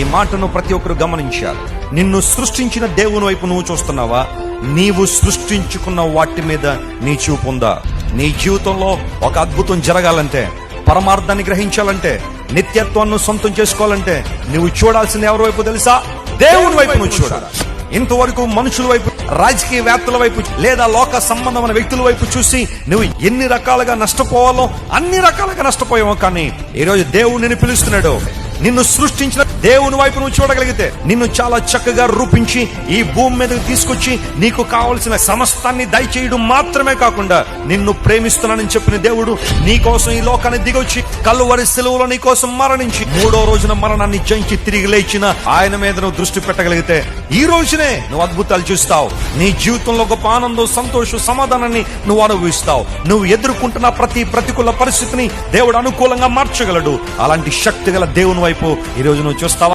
ఈ మాటను ప్రతి ఒక్కరు గమనించాలి. నిన్ను సృష్టించిన దేవుని వైపు నువ్వు చూస్తున్నావా? నీవు సృష్టించుకున్న వాటి మీద నీ చూపు ఉందా? నీ జీవితంలో ఒక అద్భుతం జరగాలంటే పరమార్థాన్ని గ్రహించాలంటే నిత్యత్వాన్ని సొంతం చేసుకోవాలంటే నువ్వు చూడాల్సింది ఎవరి వైపు తెలుసా? దేవుని వైపు నువ్వు చూడాలి. ఇంతవరకు మనుషుల వైపు రాజకీయవేత్తల వైపు లేదా లోక సంబంధమైన వ్యక్తుల వైపు చూసి నువ్వు ఎన్ని రకాలుగా నష్టపోవాలో అన్ని రకాలుగా నష్టపోయావు కానీ ఈరోజు దేవుడు నిన్ను పిలుస్తున్నాడు. నిన్ను సృష్టించిన దేవుని వైపు నువ్వు చూడగలిగితే నిన్ను చాలా చక్కగా రూపించి ఈ భూమి మీదకి తీసుకొచ్చి నీకు కావలసిన సమస్తాన్ని దయచేయడం మాత్రమే కాకుండా నిన్ను ప్రేమిస్తున్నానని చెప్పిన దేవుడు నీ కోసం ఈ లోకాన్ని దిగొచ్చి కల్లువరి సెలవులో నీ కోసం మరణించి మూడో రోజున మరణాన్ని జయించి తిరిగి లేచిన ఆయన మీద నువ్వు దృష్టి పెట్టగలిగితే ఈ రోజునే నువ్వు అద్భుతాలు చూస్తావు. నీ జీవితంలో గొప్ప ఆనందం సంతోషం సమాధానాన్ని నువ్వు అనుభవిస్తావు. నువ్వు ఎదుర్కొంటున్న ప్రతి ప్రతికూల పరిస్థితిని దేవుడు అనుకూలంగా మార్చగలడు. అలాంటి శక్తి గల దేవుని వైపు ఈ రోజు నువ్వు చూస్తావా?